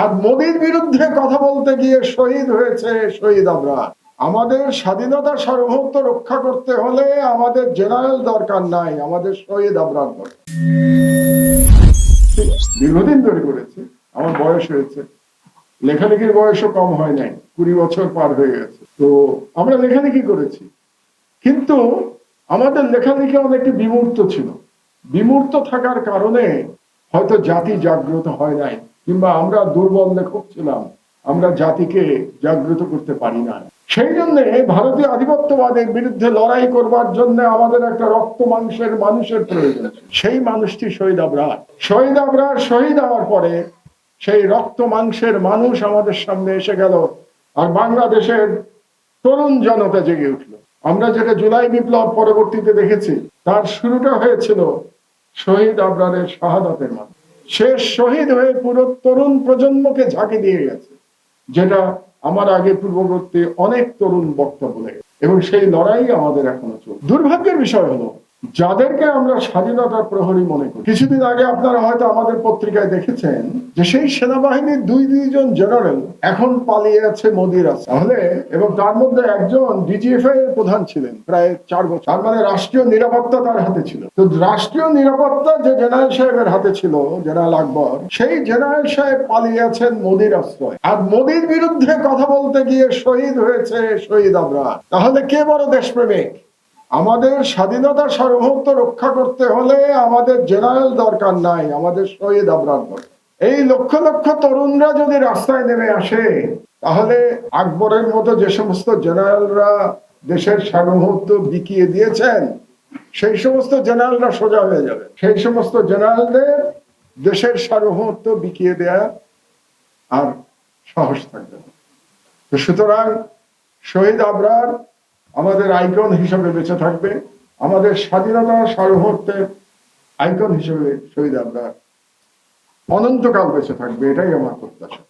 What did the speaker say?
আর মোদির বিরুদ্ধে কথা বলতে গিয়ে শহীদ হয়েছে শহীদ আবরার আমাদের স্বাধীনতা সার্বভৌমত্ব রক্ষা করতে হলে আমাদের জেনারেল দরকার নাই, আমাদের শহীদ দরকার দীর্ঘদিন ধরে করেছি, আমার বয়স হয়েছে। লেখালেখির বয়সও কম হয় নাই, কুড়ি বছর পার হয়ে গেছে। তো আমরা লেখালেখি করেছি। কিন্তু আমাদের লেখালেখি অনেকটি বিমূর্ত ছিল। বিমূর্ত থাকার কারণে হয়তো জাতি জাগ্রত হয় নাই। কিংবা আমরা দুর্বল লেখক ছিলাম, আমরা জাতিকে জাগ্রত করতে পারি না সেই জন্য ভারতীয় আধিপত্যবাদের বিরুদ্ধে লড়াই করবার জন্য আমাদের একটা রক্ত মাংসের মানুষের প্রয়োজন সেই মানুষটি শহীদ আবরার। শহীদ আবরার শহীদ হওয়ার পরে সেই রক্ত মাংসের মানুষ আমাদের সামনে এসে গেল আর বাংলাদেশের তরুণ জনতা জেগে উঠল। আমরা যেটা জুলাই বিপ্লব পরবর্তীতে দেখেছি, তার শুরুটা হয়েছিল শহীদ আবরারের শাহাদাতের মাধ্যমে। সে শহীদ হয়ে পুরো তরুণ প্রজন্মকে ঝাঁকি দিয়ে গেছে, যেটা আমার আগে পূর্ববর্তী অনেক তরুণ বক্তা লেগেছে এবং সেই লড়াই আমাদের এখনও চলছে। দুর্ভাগ্যের বিষয় হলো যাদেরকে আমরা স্বাধীনতার প্রহরী মনে করি, কিছুদিন আগে আপনারা হয়তো আমাদের পত্রিকায় দেখেছেন যে সেই সেনাবাহিনীর দুই দুইজন জেনারেল এখন পালিয়ে আছে মোদির আছে তাহলে, এবং তার মধ্যে একজন ডিজিএফআই এর প্রধান ছিলেন প্রায় চার বছর। তার মানে রাষ্ট্রীয় নিরাপত্তা তার হাতে ছিল। তো রাষ্ট্রীয় নিরাপত্তা যে জেনারেল সাহেবের হাতে ছিল, জেনারেল আকবর, সেই জেনারেল সাহেব পালিয়ে আছেন মোদির আশ্রয়। আর মোদির বিরুদ্ধে কথা বলতে গিয়ে শহীদ হয়েছে শহীদ আবরার। তাহলে কে বড় দেশপ্রেমিক? আমাদের স্বাধীনতা সার্বভৌমত্ব রক্ষা করতে হলে আমাদের জেনারেল দরকার নাই, আমাদের শহীদ আবরার এই লক্ষ লক্ষ তরুণরা যদি রাস্তায় নেমে আসে, তাহলে আকবরের মতো যে সমস্ত জেনারেলরা দেশের সার্বভৌমত্ব বিকিয়ে দিয়েছেন, সেই সমস্ত জেনারেলরা সোজা হয়ে যাবে। সেই সমস্ত জেনারেলদের দেশের সার্বভৌমত্ব বিকিয়ে দেয়া আর সাহস থাকবে না। সুতরাং শহীদ আবরার আমাদের আইকন হিসেবে বেঁচে থাকবে, আমাদের স্বাধীনতা সার্বভৌমত্বের আইকন হিসেবে শহীদ আবরার অনন্তকাল বেঁচে থাকবে, এটাই আমার প্রত্যাশা।